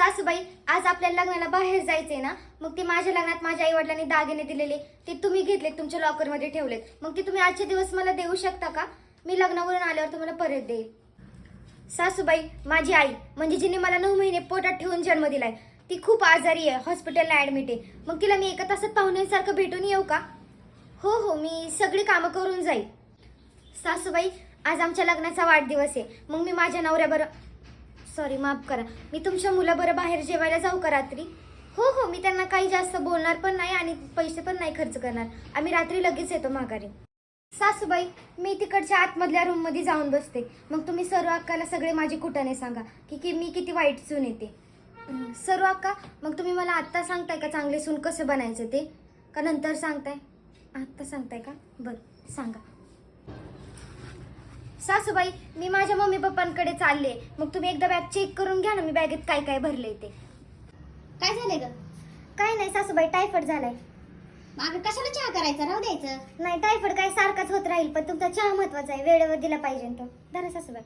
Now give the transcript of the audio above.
सासूबाई आज आपल्या लग्नाला बाहेर जायचंय ना मग ते माझ्या लग्नात माझ्या आई वडिलांनी दागिने दिलेले ते तुम्ही घेतलेत तुमच्या लॉकरमध्ये ठेवलेत. मग ते तुम्ही आजचे दिवस मला देऊ शकता का? मी लग्नावरून आल्यावर तुम्हाला परत देईल सासूबाई माझी आई म्हणजे जिने मला नऊ महिने पोटात ठेवून जन्म दिलाय ती खूप आजारी आहे हॉस्पिटलला ऍडमिट आहे. मग तिला मी एका तासात पाहुण्यांसारखं भेटून येऊ का? हो हो मी सगळी कामं करून जाईल. सासूबाई आज आमच्या लग्नाचा वाढदिवस आहे. मग मी माझ्या नवऱ्याबरोबर सॉरी माफ करा. मी तुमच्या मुलाबरोबर बाहेर जेवायला जाऊ का रात्री? हो हो मी त्यांना काही जास्त बोलणार पण नाही आणि पैसे पण नाही खर्च करणार. आम्ही रात्री लगेच येतो माघारी. सासूबाई मी तिकडच्या आतमधल्या रूममध्ये जाऊन बसते. मग तुम्ही सर्व अक्काला सगळे माझे कुटाने सांगा की की मी किती वाईट सून येते. सर्व अक्का मग तुम्ही मला आत्ता सांगताय का चांगले सून कसं बनायचं ते? का नंतर सांगताय? आत्ता सांगताय का? बरं सांगा. सासूबाई मी माझ्या मम्मी पप्पांकडे चालले. मग तुम्ही एकदा बॅग चेक करून घ्या ना मी बॅगेत काय काय भरले ते. काय झालंय ग? काय नाही सासूबाई टायफॉइड झालाय. मग कशाला चहा करायचा? राहू द्यायचं. नाही टायफॉइड काय सारखाच होत राहील पण तुमचा चहा महत्त्वाचा आहे. वेळेवर दिला पाहिजे तो. धरा सासूबाई.